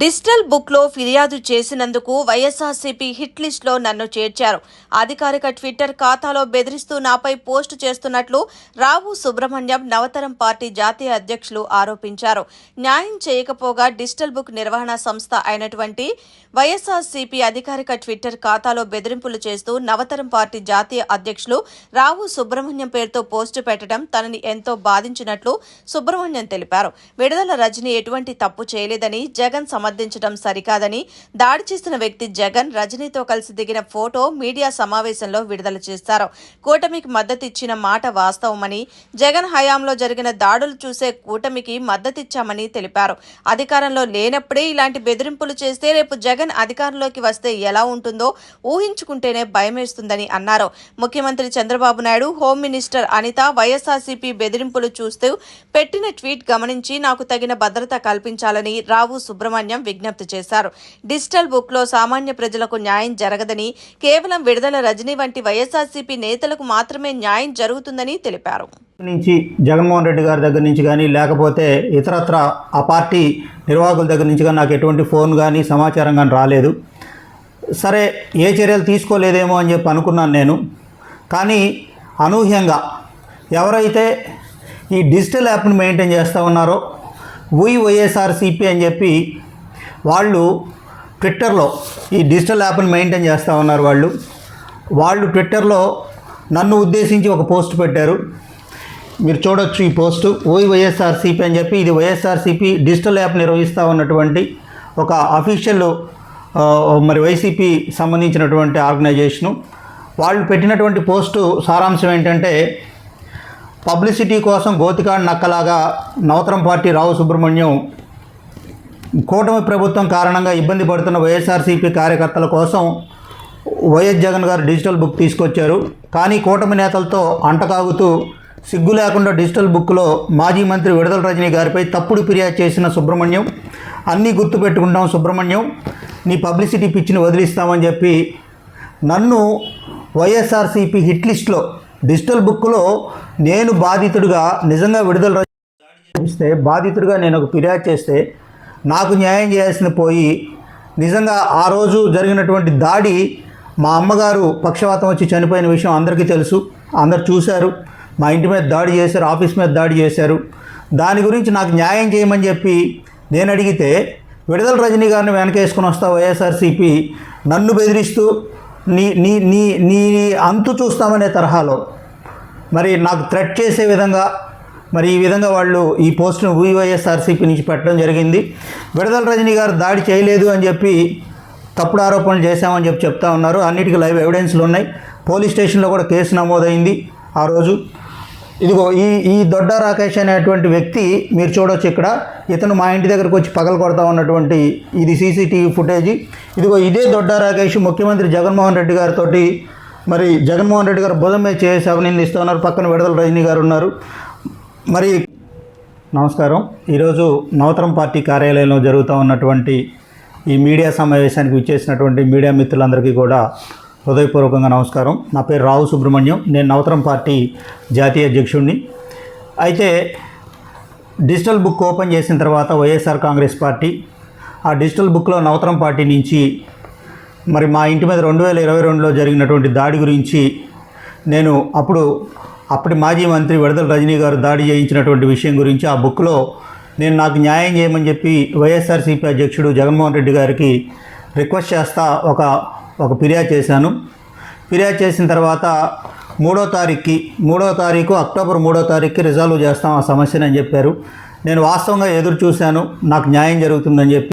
Digital బుక్లో ఫిర్యాదు చేసినందుకు వైఎస్ఆర్సీపీ హిట్ లిస్ట్లో నన్ను చేర్చారు. అధికారిక ట్విట్టర్ ఖాతాలో బెదిరిస్తూ నాపై పోస్టు చేస్తున్నట్లు రావు సుబ్రహ్మణ్యం నవతరం పార్టీ జాతీయ అధ్యక్షులు ఆరోపించారు. న్యాయం చేయకపోగా డిజిటల్ బుక్ నిర్వహణ సంస్థ అయినటువంటి వైఎస్ఆర్సీపీ అధికారిక ట్విట్టర్ ఖాతాలో బెదిరింపులు చేస్తూ నవతరం పార్టీ జాతీయ అధ్యక్షులు రావు సుబ్రహ్మణ్యం పేరుతో పోస్టు పెట్టడం తనని ఎంతో బాధించినట్లు సుబ్రహ్మణ్యం తెలిపారు. విడుదల రజని ఎటువంటి తప్పు చేయలేదని జగన్ సమ సమర్థించడం సరికాదని దాడి చేసిన వ్యక్తి జగన్ రజనీతో కలిసి దిగిన ఫోటో మీడియా సమావేశంలో విడుదల చేశారు. కూటమికి మద్దతు ఇచ్చిన మాట వాస్తవమని జగన్ హయాంలో జరిగిన దాడులు చూసే కూటమికి మద్దతిచ్చామని తెలిపారు. అధికారంలో లేనప్పుడే ఇలాంటి బెదిరింపులు చేస్తే రేపు జగన్ అధికారంలోకి వస్తే ఎలా ఉంటుందో ఊహించుకుంటేనే భయమేస్తుందని అన్నారు. ముఖ్యమంత్రి Chandrababu Naidu home minister Anitha YSRCP బెదిరింపులు చూస్తూ పెట్టిన ట్వీట్ గమనించి నాకు తగిన భద్రత కల్పించాలని రావు సుబ్రహ్మణ్యం విజ్ఞప్తి చేశారు. డిజిటల్ బుక్లో సామాన్య ప్రజలకు న్యాయం జరగదని కేవలం విడుదల రజనీ వంటి వైఎస్ఆర్సీపీ నేతలకు మాత్రమే న్యాయం జరుగుతుందని తెలిపారు. నుంచి జగన్మోహన్ రెడ్డి గారి దగ్గర నుంచి కానీ లేకపోతే ఇతరత్ర ఆ పార్టీ నిర్వాహకుల దగ్గర నుంచి కానీ నాకు ఎటువంటి ఫోన్ కానీ సమాచారం కానీ రాలేదు. సరే ఏ చర్యలు తీసుకోలేదేమో అని చెప్పి అనుకున్నాను నేను. కానీ అనూహ్యంగా ఎవరైతే ఈ డిజిటల్ యాప్ని మెయింటైన్ చేస్తూ ఉన్నారో వై వైఎస్ఆర్సిపి అని చెప్పి వాళ్ళు ట్విట్టర్లో ఈ డిజిటల్ యాప్ని మెయింటైన్ చేస్తూ ఉన్నారు వాళ్ళు. వాళ్ళు ట్విట్టర్లో నన్ను ఉద్దేశించి ఒక పోస్ట్ పెట్టారు. మీరు చూడొచ్చు ఈ పోస్టు. ఓయి వైఎస్ఆర్సీపీ అని చెప్పి ఇది వైఎస్ఆర్సీపీ డిజిటల్ యాప్ నిర్వహిస్తూ ఉన్నటువంటి ఒక అఫీషియల్ మరి వైసీపీ సంబంధించినటువంటి ఆర్గనైజేషను. వాళ్ళు పెట్టినటువంటి పోస్టు సారాంశం ఏంటంటే పబ్లిసిటీ కోసం గోతికాడ్ నక్కలాగా నవతరం పార్టీ రావు సుబ్రహ్మణ్యం కూటమి ప్రభుత్వం కారణంగా ఇబ్బంది పడుతున్న వైఎస్ఆర్సీపీ కార్యకర్తల కోసం వైఎస్ జగన్ గారు డిజిటల్ బుక్ తీసుకొచ్చారు. కానీ కూటమి నేతలతో అంటకాగుతూ సిగ్గు లేకుండా డిజిటల్ బుక్లో మాజీ మంత్రి విడుదల రజనీ గారిపై తప్పుడు ఫిర్యాదు చేసిన సుబ్రహ్మణ్యం అన్నీ గుర్తుపెట్టుకుంటాం సుబ్రహ్మణ్యం నీ పబ్లిసిటీ పిచ్చిని వదిలిస్తామని చెప్పి నన్ను వైఎస్ఆర్సీపీ హిట్ లిస్ట్లో డిజిటల్ బుక్లో నేను బాధితుడిగా నిజంగా విడుదల రజనీ చూపిస్తే బాధితుడిగా నేను ఒక ఫిర్యాదు చేస్తే నాకు న్యాయం చేయాల్సిన పోయి నిజంగా ఆ రోజు జరిగినటువంటి దాడి మా అమ్మగారు పక్షవాతం వచ్చి చనిపోయిన విషయం అందరికీ తెలుసు. అందరు చూశారు. మా ఇంటి మీద దాడి చేశారు ఆఫీస్ మీద దాడి చేశారు. దాని గురించి నాకు న్యాయం చేయమని చెప్పి నేను అడిగితే విడుదల రజనీ గారిని వెనకేసుకుని వస్తా వైఎస్ఆర్సీపీ. నన్ను బెదిరిస్తూ నీ నీ నీ నీ అంతు చూస్తామనే తరహాలో. మరి నాకు థ్రెట్ చేసే విధంగా మరి ఈ విధంగా వాళ్ళు ఈ పోస్టును వైఎస్ఆర్సీపీ నుంచి పెట్టడం జరిగింది. విడదల రజనీ గారు దాడి చేయలేదు అని చెప్పి తప్పుడు ఆరోపణలు చేశామని చెప్పి చెప్తా ఉన్నారు. అన్నిటికీ లైవ్ ఎవిడెన్స్లు ఉన్నాయి. పోలీస్ స్టేషన్లో కూడా కేసు నమోదైంది ఆ రోజు. ఇదిగో ఈ ఈ దొడ్డ రాకేష్ అనేటువంటి వ్యక్తి మీరు చూడొచ్చు ఇక్కడ. ఇతను మా ఇంటి దగ్గరకు వచ్చి పగల కొడతా ఉన్నటువంటి ఇది సీసీటీవీ ఫుటేజ్ ఇదిగో ఇదే దొడ్డ రాకేష్ ముఖ్యమంత్రి జగన్మోహన్ రెడ్డి గారితో మరి జగన్మోహన్ రెడ్డి గారు భుజం మీద చేసి అభినందిస్తూ ఉన్నారు పక్కన విడుదల రజనీ గారు ఉన్నారు. మరి నమస్కారం. ఈరోజు నవతరం పార్టీ కార్యాలయంలో జరుగుతూ ఉన్నటువంటి ఈ మీడియా సమావేశానికి విచ్చేసినటువంటి మీడియా మిత్రులందరికీ కూడా హృదయపూర్వకంగా నమస్కారం. నా పేరు రావు సుబ్రహ్మణ్యం. నేను నవతరం పార్టీ జాతీయ అధ్యక్షుడిని. అయితే డిజిటల్ బుక్ ఓపెన్ చేసిన తర్వాత వైఎస్ఆర్ కాంగ్రెస్ పార్టీ ఆ డిజిటల్ బుక్లో నవతరం పార్టీ నుంచి మరి మా ఇంటి మీద రెండు వేల ఇరవై రెండులో జరిగినటువంటి దాడి గురించి నేను అప్పుడు అప్పటి మాజీ మంత్రి విడదల రజనీ గారు దాడి చేయించినటువంటి విషయం గురించి ఆ బుక్లో నేను నాకు న్యాయం చేయమని చెప్పి వైఎస్ఆర్సీపీ అధ్యక్షుడు జగన్మోహన్ రెడ్డి గారికి రిక్వెస్ట్ చేస్తా ఒక ఒక ఫిర్యాదు చేశాను. ఫిర్యాదు చేసిన తర్వాత మూడో తారీఖుకి మూడో తారీఖు అక్టోబర్ మూడో తారీఖుకి రిజాల్వ్ చేస్తాం ఆ సమస్యని అని చెప్పారు. నేను వాస్తవంగా ఎదురు చూశాను నాకు న్యాయం జరుగుతుందని చెప్పి